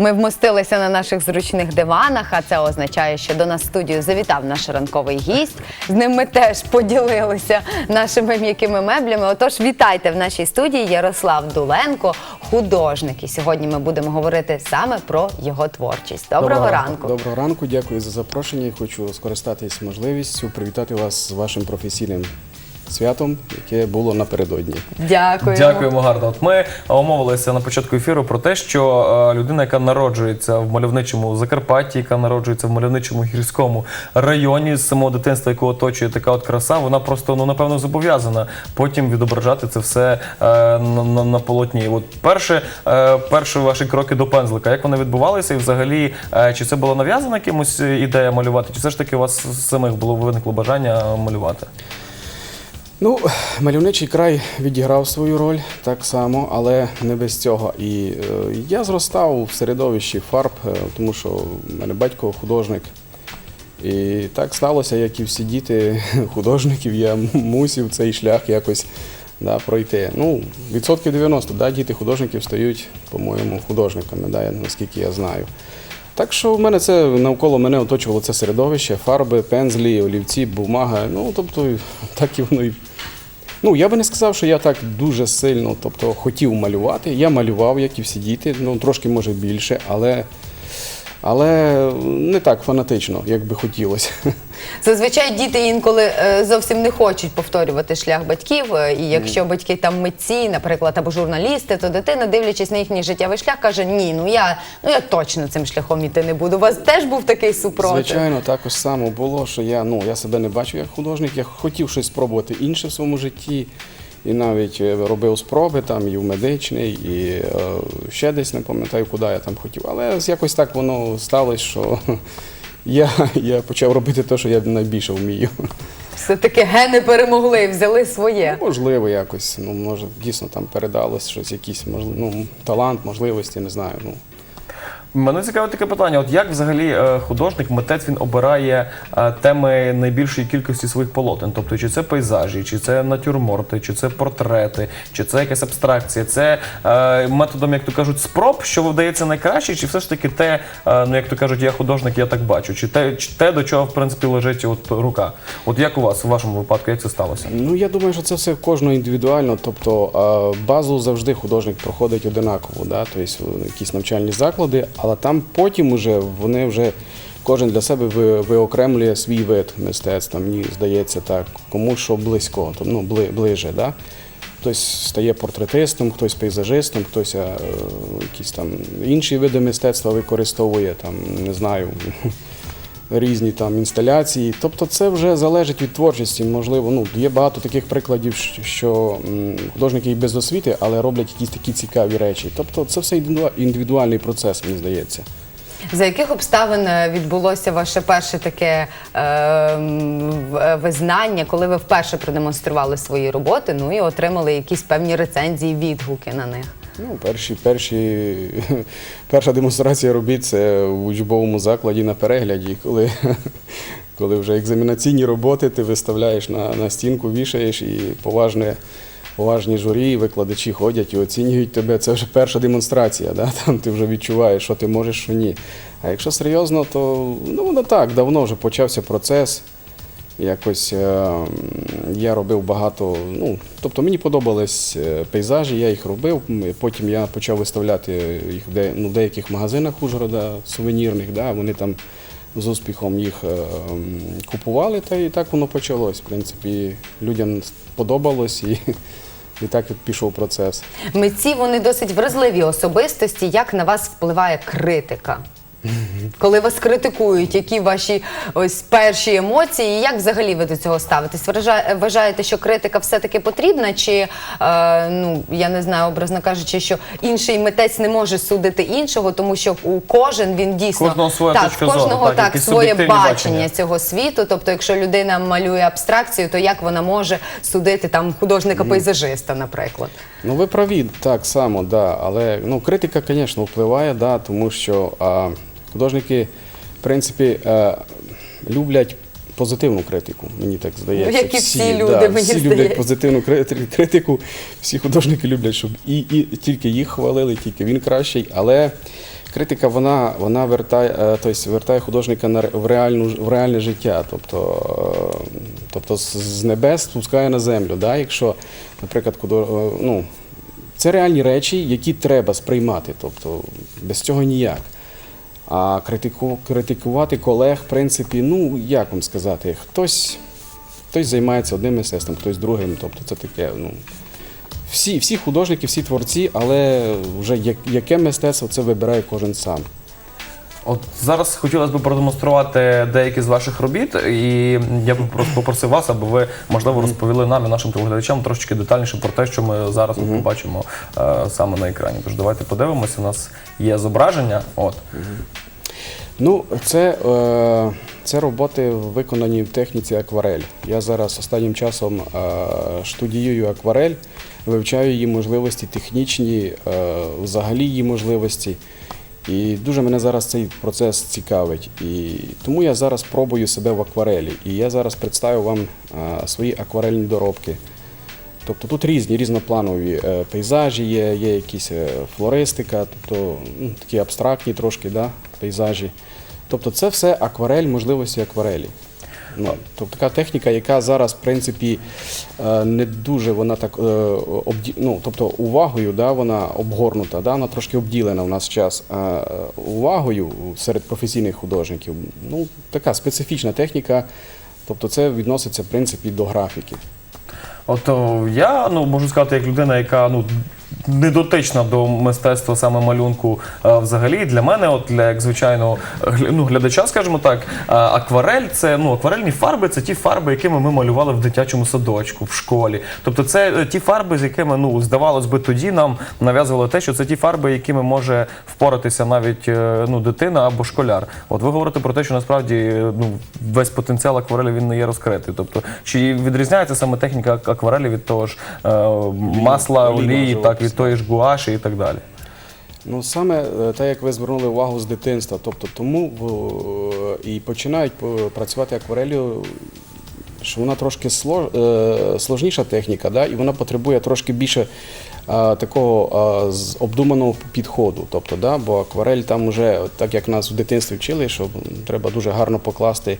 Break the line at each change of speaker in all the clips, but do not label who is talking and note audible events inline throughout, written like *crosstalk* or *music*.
Ми вмостилися на наших зручних диванах, а це означає, що до нас в студію завітав наш ранковий гість. З ним ми теж поділилися нашими м'якими меблями. Отож, вітайте в нашій студії Ярослав Дуленко, художник. І сьогодні ми будемо говорити саме про його творчість. Доброго, ранку.
Доброго ранку, дякую за запрошення. Хочу скористатись можливістю привітати вас з вашим професійним святом, яке було напередодні.
Дякую.
Дякуємо гарно. От ми умовилися на початку ефіру про те, що е, людина, яка народжується в мальовничому Закарпатті, яка народжується в мальовничому гірському районі з самого дитинства, яку оточує така от краса, вона просто ну напевно зобов'язана потім відображати це все е, на, на, на полотні. От перше, е, перші ваші кроки до пензлика, як вони відбувалися, і взагалі е, чи це була нав'язана кимось ідея малювати, чи все ж таки у вас самих було виникло бажання малювати?
Ну, мальовничий край відіграв свою роль так само, але не без цього. І е, я зростав в середовищі фарб, е, тому що в мене батько художник. І так сталося, як і всі діти *laughs* художників, я мусив цей шлях якось да, пройти. Ну, відсотків 90, да, діти художників стають, по-моєму, художниками, да, наскільки я знаю. Так що в мене це навколо мене оточувало це середовище, фарби, пензлі, олівці, бумага. Ну, тобто, так і воно і. Ну, я би не сказав, що я так дуже сильно тобто, хотів малювати. Я малював, як і всі діти, ну трошки може більше, але, але не так фанатично, як би хотілося.
Зазвичай діти інколи е, зовсім не хочуть повторювати шлях батьків. е, І якщо батьки там митці, наприклад, або журналісти, то дитина, дивлячись на їхній життєвий шлях, каже: Ні, ну я ну я точно цим шляхом іти не буду. У вас теж був такий супротив?
Звичайно, також само було, що я, ну, я себе не бачив як художник, я хотів щось спробувати інше в своєму житті. І навіть е, робив спроби там і в медичний, і е, ще десь не пам'ятаю, куди я там хотів. Але якось так воно сталося, що я, я почав робити те, що я найбільше вмію.
Все-таки гени перемогли, взяли своє.
Можливо, якось, ну, може, дійсно там передалось щось, якийсь можливо, ну, талант, можливості, не знаю. Ну.
Мене цікаве таке питання: от як взагалі е, художник, митець він обирає е, теми найбільшої кількості своїх полотен? Тобто, чи це пейзажі, чи це натюрморти, чи це портрети, чи це якась абстракція? Це е, методом, як то кажуть, спроб, що вдається найкраще, чи все ж таки те, ну як то кажуть, я художник, я так бачу, чи те, чи те до чого в принципі лежить от рука? От як у вас у вашому випадку, як це сталося?
Ну, я думаю, що це все кожного індивідуально. Тобто базу завжди художник проходить одинаково, да? тобто якісь навчальні заклади, але там потім уже вони вже кожен для себе ви- виокремлює свій вид мистецтва. Мені здається так, кому що близько, ну, бли, ближе. Да? Хтось стає портретистом, хтось пейзажистом, хтось е, якісь там інші види мистецтва використовує, там, не знаю, різні там інсталяції. Тобто це вже залежить від творчості. Можливо, ну є багато таких прикладів, що- художники і без освіти, але роблять якісь такі цікаві речі. Тобто це все індивідуальний процес, мені здається.
За яких обставин е, відбулося ваше перше таке е, е, визнання, коли ви вперше продемонстрували свої роботи, ну і отримали якісь певні рецензії, відгуки на них?
Ну, перші, перші, *laughs* перша демонстрація робіт це в учбовому закладі на перегляді, коли, *laughs* коли вже екзаменаційні роботи ти виставляєш на, на стінку, вішаєш і поважне, поважні журі, викладачі ходять і оцінюють тебе. Це вже перша демонстрація, да? *laughs* там ти вже відчуваєш, що ти можеш, що ні. А якщо серйозно, то ну, так, давно вже почався процес. Якось е, я робив багато. Ну, тобто мені подобались е, пейзажі, я їх робив. Потім я почав виставляти їх в ну, в деяких магазинах Ужгорода, сувенірних. Да, вони там з успіхом їх е, купували, та і так воно почалось. В принципі, людям сподобалось і, і так пішов процес.
Митці вони досить вразливі особистості. Як на вас впливає критика? Коли вас критикують, які ваші ось перші емоції, і як взагалі ви до цього ставитесь? Вважа- Вважаєте, що критика все-таки потрібна, чи е, ну я не знаю, образно кажучи, що інший митець не може судити іншого, тому що у кожен він дійсно
Кожного своя
так,
точка
кожного
зору, так,
так, своє бачення
бачення.
цього світу. Тобто, якщо людина малює абстракцію, то як вона може судити там художника-пейзажиста, наприклад?
Ну, ви праві, так само, да. Але ну, критика, звісно, впливає, да, тому що а, художники, в принципі, люблять позитивну критику, мені так здається.
Як і всі люди,
да,
мені
всі
здається.
люблять позитивну критику. Всі художники люблять, щоб і, і тільки їх хвалили, тільки він кращий. Але Критика вона, вона вертає, е, тобто, вертає художника на в, реальну, в реальне життя, тобто, е, тобто з- небес спускає на землю. Да? Якщо, наприклад, е, ну, це реальні речі, які треба сприймати, тобто без цього ніяк. А критику, критикувати колег, в принципі, ну як вам сказати, хтось, хтось займається одним мистецтвом, хтось другим. Тобто це таке, ну. Всі, всі художники, всі творці, але вже як- яке мистецтво це вибирає кожен сам.
От зараз хотілося б продемонструвати деякі з ваших робіт, і я б просто попросив вас, аби ви можливо розповіли нам і нашим телеглядачам трошки детальніше про те, що ми зараз от побачимо е, саме на екрані. Тож давайте подивимося. У нас є зображення. От
Ну, це, е, це роботи виконані в техніці акварель. Я зараз останнім часом е, штудіюю акварель, вивчаю її можливості технічні, е, взагалі її можливості. І дуже мене зараз цей процес цікавить. І тому я зараз пробую себе в акварелі. І я зараз представлю вам свої акварельні доробки. Тобто тут різні, різнопланові е, пейзажі є, є якісь е, флористика, тобто ну, такі абстрактні трошки да, пейзажі. Тобто це все акварель, можливості акварелі. Ну, тобто така техніка, яка зараз, в принципі, е, не дуже вона так е, ну, тобто увагою да, вона обгорнута, да, вона трошки обділена в нас час. Е, увагою серед професійних художників, ну, така специфічна техніка, тобто це відноситься, в принципі, до графіки.
От я ну можу сказати, як людина, яка ну. Не дотична до мистецтва саме малюнку е, взагалі для мене, от для як звичайного гля- ну, глядача, скажімо так, е, акварель це ну акварельні фарби, це ті фарби, якими ми малювали в дитячому садочку, в школі. Тобто, це е, ті фарби, з якими ну здавалось би тоді нам нав'язували те, що це ті фарби, якими може впоратися навіть е, ну дитина або школяр. От ви говорите про те, що насправді е, ну весь потенціал акварелі він не є розкритий. Тобто, чи відрізняється саме техніка ак- акварелі від того ж е, масла, олії, так
живопису.
Від тої ж гуаші і так далі.
Ну саме е, те, як ви звернули увагу з дитинства, тобто тому в- і починають працювати акварелью, що вона трошки сло- е, сложніша техніка, да, і вона потребує трошки більше а, такого з- обдуманого підходу. Тобто, да, бо акварель там вже, так як нас в дитинстві вчили, що треба дуже гарно покласти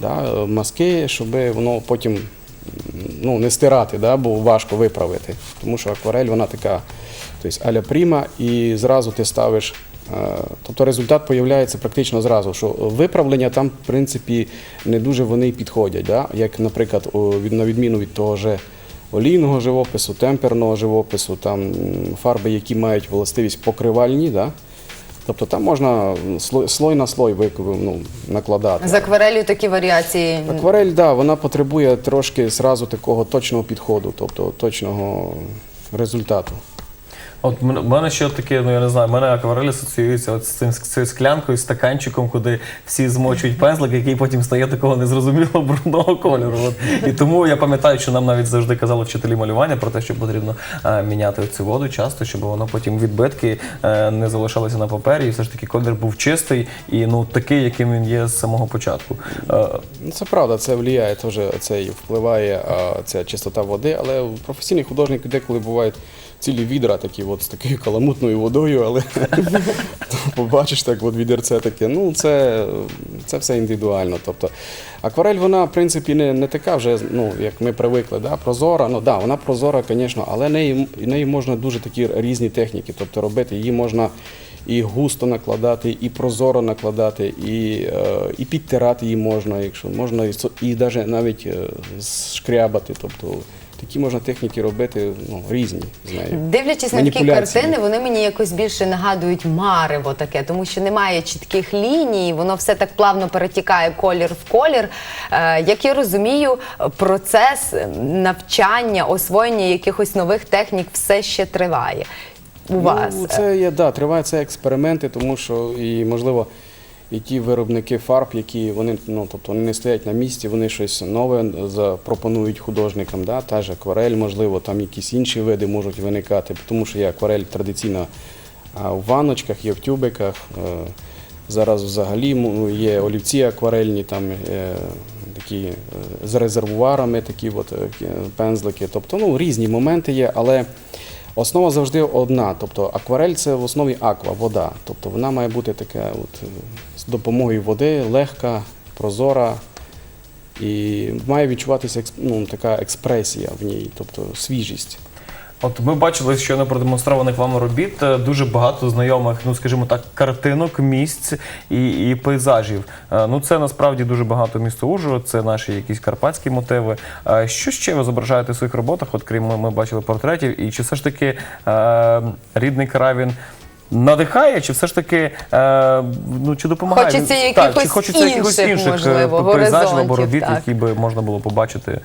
да, маски, щоб воно потім ну, не стирати, да, бо важко виправити. Тому що акварель вона така тобто, аля пріма, і зразу ти ставиш. е, Тобто результат з'являється практично зразу, що виправлення там, в принципі, не дуже вони підходять. Да? Як, наприклад, на відміну від того же олійного живопису, темперного живопису, там фарби, які мають властивість покривальні, да? Тобто там можна слой, слой на слой вик- ну, накладати.
З акварелью такі варіації.
Акварель, да, вона потребує трошки зразу такого точного підходу, тобто точного результату.
От в мене ще таке, ну я не знаю, в мене акварель асоціюється от з цим з цією склянкою, стаканчиком, куди всі змочують пензлик, який потім стає такого незрозумілого *laughs* брудного кольору. От. І тому я пам'ятаю, що нам навіть завжди казали вчителі малювання про те, що потрібно е, міняти цю воду часто, щоб воно потім відбитки е, не залишалися на папері, і все ж таки колір був чистий і ну такий, яким він є з самого початку. Е,
Ну, це правда, це впливає теж, це впливає а, ця чистота води, але у професійних художників деколи бувають цілі відра такі от з такою каламутною водою, але *laughs* побачиш так, от відерце таке. Ну, це, це все індивідуально. Тобто акварель, вона, в принципі, не, не така вже, ну, як ми привикли, да? прозора. Ну, да, вона прозора, звісно, але неї, неї можна дуже такі різні техніки. Тобто робити її можна і густо накладати, і прозоро накладати, і, е, і підтирати її можна, якщо можна, і, і навіть, навіть е, шкрябати. Тобто такі можна техніки робити ну, різні з нею.
Дивлячись на такі картини, вони мені якось більше нагадують марево таке, тому що немає чітких ліній, воно все так плавно перетікає колір в колір. Е, як я розумію, процес навчання, освоєння якихось нових технік все ще триває. У вас
Ну, це є, да, тривають це експерименти, тому що і можливо. І ті виробники фарб, які вони ну, тобто вони не стоять на місці, вони щось нове запропонують художникам. Да? Та ж акварель, можливо, там якісь інші види можуть виникати, тому що є акварель традиційна в ванночках, є в тюбиках. Е, Зараз взагалі є олівці акварельні, там е, такі е, з резервуарами, такі от, пензлики. Тобто ну, різні моменти є, але Основа завжди одна. Тобто акварель це в основі аква, вода. Тобто вона має бути така от, е, з допомогою води, легка, прозора. І має відчуватися ну, така експресія в ній, тобто свіжість.
От ми бачили, що на продемонстрованих вами робіт е, дуже багато знайомих, ну скажімо так, картинок, місць і, і пейзажів. Е, Ну це насправді дуже багато місто Ужгород, це наші якісь карпатські мотиви. Е, Що ще ви зображаєте в своїх роботах? От крім ми, ми бачили портретів, і чи все ж таки е, рідний край він надихає, чи все ж таки е, ну чи допомагає?
Хочеться
так, чи
якихось
хочеться якихось
інших,
інших е,
можливо,
пейзажів або робіт,
так.
які би можна було побачити.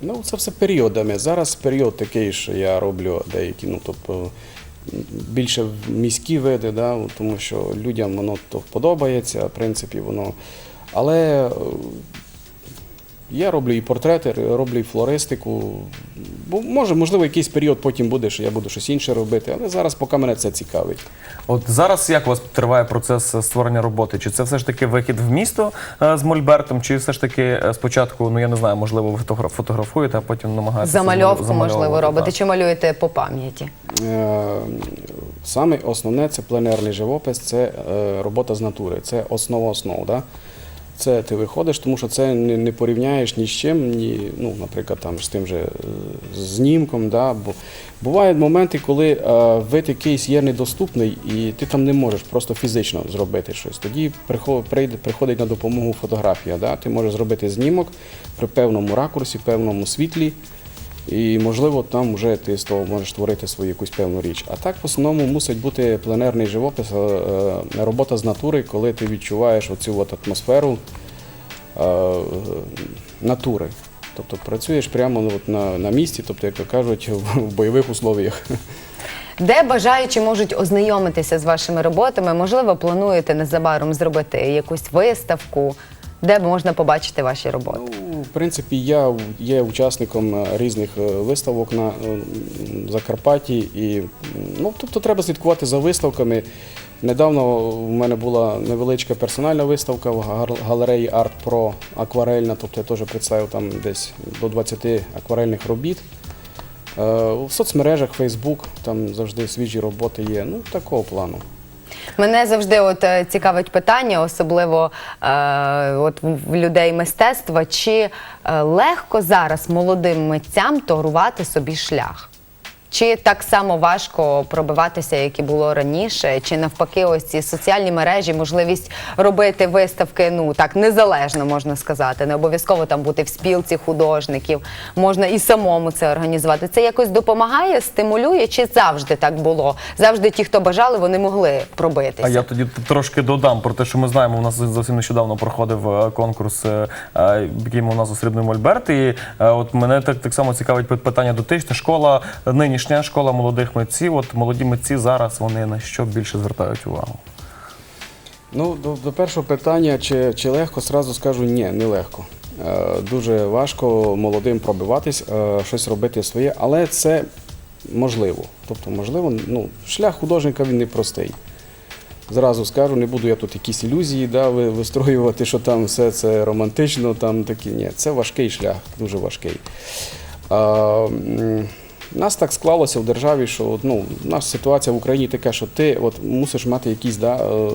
Ну, це все періодами. Зараз період такий, що я роблю деякі, ну тобто більше міські види, да, тому що людям воно то подобається, в принципі, воно. Але я роблю і портрети, роблю і флористику. Бо може, можливо, якийсь період потім буде, що я буду щось інше робити, але зараз поки мене це цікавить.
От зараз як у вас триває процес е, створення роботи? Чи це все ж таки вихід в місто е, з Мольбертом, чи все ж таки е, спочатку, ну я не знаю, можливо, ви фотогра- фотографуєте, а потім намагаєтеся
Замальовку,
замаль-
можливо, робите,
так.
чи малюєте по пам'яті?
Е, Саме основне це пленерний живопис, це е, робота з натури, це основа основ. Да? Це ти виходиш, тому що це не, не порівняєш ні з чим, ні, ну, наприклад, там, з тим же е, знімком. Да? Бо бувають моменти, коли е, вид якийсь є недоступний, і ти там не можеш просто фізично зробити щось. Тоді приходить на допомогу фотографія. Да? Ти можеш зробити знімок при певному ракурсі, певному світлі. І, можливо, там вже ти з того можеш створити свою якусь певну річ. А так, в основному, мусить бути пленерний живопис, е, е, робота з натури, коли ти відчуваєш оцю от атмосферу е, натури. Тобто працюєш прямо ну, от на, на місці, тобто, як то кажуть, в, в бойових условіях.
Де бажаючі можуть ознайомитися з вашими роботами? Можливо, плануєте незабаром зробити якусь виставку, де можна побачити ваші роботи?
Ну, в принципі, я є учасником е, різних е, виставок на е, Закарпатті, і ну, тобто треба слідкувати за виставками. Недавно у мене була невеличка персональна виставка в галереї Art Pro акварельна, тобто я теж представив там десь до 20 акварельних робіт. В соцмережах Facebook там завжди свіжі роботи є. Ну, такого плану.
Мене завжди от е, цікавить питання, особливо е, от в людей мистецтва, чи е, легко зараз молодим митцям торувати собі шлях? Чи так само важко пробиватися, як і було раніше, чи навпаки, ось ці соціальні мережі, можливість робити виставки, ну так незалежно можна сказати, не обов'язково там бути в спілці художників, можна і самому це організувати. Це якось допомагає, стимулює, чи завжди так було? Завжди ті, хто бажали, вони могли пробитися.
А я тоді трошки додам про те, що ми знаємо. У нас зовсім нещодавно проходив е, конкурс, е, е, який у нас у Срібний Мольберт. І от мене так, так само цікавить пи- питання дотичне. Школа, нинішня школа молодих митців. От молоді митці зараз вони на що більше звертають увагу?
Ну, до, до першого питання, чи, чи легко, зразу скажу ні, не легко. Е, дуже важко молодим пробиватись, е, щось робити своє, але це можливо. Тобто, можливо, ну, шлях художника він непростий. Зразу скажу, не буду я тут якісь ілюзії да, вистроювати, що там все це романтично, там такі. Ні, це важкий шлях, дуже важкий. А, м, нас так склалося в державі, що ну, у нас ситуація в Україні така, що ти от, мусиш мати якісь да, е,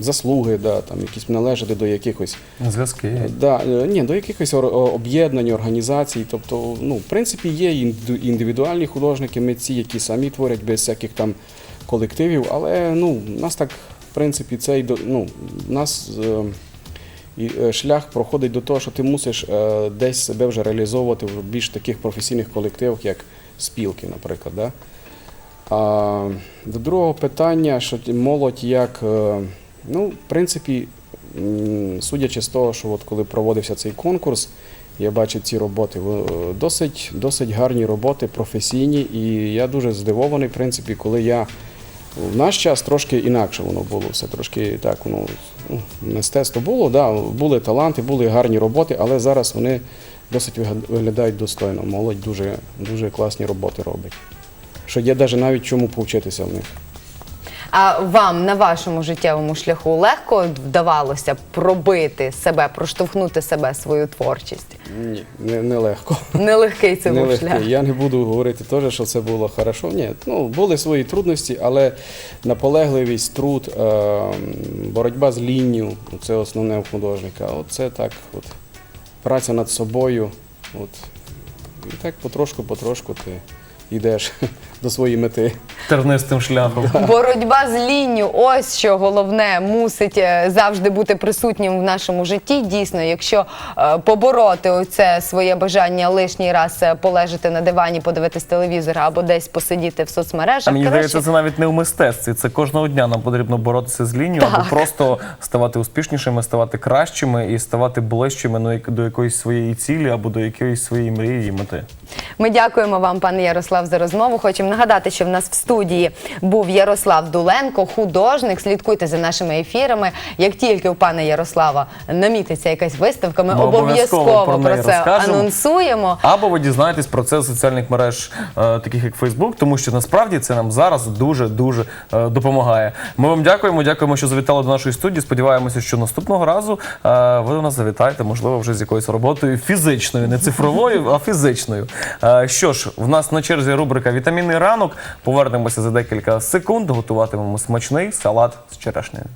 заслуги, да, там, якісь належати до якихось
Зв'язки.
Да, е, ні, до якихось об'єднань, організацій. Тобто, ну, в принципі, є індивідуальні художники, митці, які самі творять без всяких там колективів, але ну, у нас так, в принципі, цей ну, у нас е, і, е, шлях проходить до того, що ти мусиш е, десь себе вже реалізовувати в більш таких професійних колективах, як спілки, наприклад. Да? А, до другого питання, що молодь як, е, ну, в принципі, судячи з того, що от коли проводився цей конкурс, я бачив ці роботи, досить, досить гарні роботи, професійні, і я дуже здивований, в принципі, коли я в наш час трошки інакше воно було, все трошки так, ну, мистецтво було, да, були таланти, були гарні роботи, але зараз вони досить виглядають достойно. Молодь дуже, дуже класні роботи робить. Що є навіть навіть чому повчитися в них.
А вам на вашому життєвому шляху легко вдавалося пробити себе, проштовхнути себе свою творчість?
Ні, не, не легко.
Нелегкий це був шлях.
Я не буду говорити теж, що це було хорошо. Ні, ну були свої трудності, але наполегливість, труд, е, боротьба з лінню це основне у художника. От це так, от праця над собою. От і так потрошку, потрошку ти йдеш до своєї мети.
Тернистим шляхом.
Боротьба з лінню, ось що головне мусить е, завжди бути присутнім в нашому житті. Дійсно, якщо е, побороти оце своє бажання лишній раз е, полежати на дивані, подивитись телевізор або десь посидіти в соцмережах.
А мені
краще
здається, це навіть не в мистецтві. Це кожного дня нам потрібно боротися з лінією, або просто ставати успішнішими, ставати кращими і ставати ближчими ну, до якоїсь своєї цілі або до якоїсь своєї мрії і мети.
Ми дякуємо вам, пане Ярослав, за розмову. Хочемо нагадати, що в нас в студії був Ярослав Дуленко, художник. Слідкуйте за нашими ефірами. Як тільки у пана Ярослава намітиться якась виставка, ми,
Ми обов'язково
обов'язково
про
про, це анонсуємо.
Або ви дізнаєтесь про це з соціальних мереж, е, таких як Facebook, тому що насправді це нам зараз дуже дуже е, допомагає. Ми вам дякуємо. Дякуємо, що завітали до нашої студії. Сподіваємося, що наступного разу е, ви до нас завітаєте, можливо, вже з якоюсь роботою фізичною, не цифровою, а фізичною. Е, Що ж, в нас на черзі рубрика Вітамінний ранок. Повернемося за декілька секунд. Готуватимемо смачний салат з черешнею.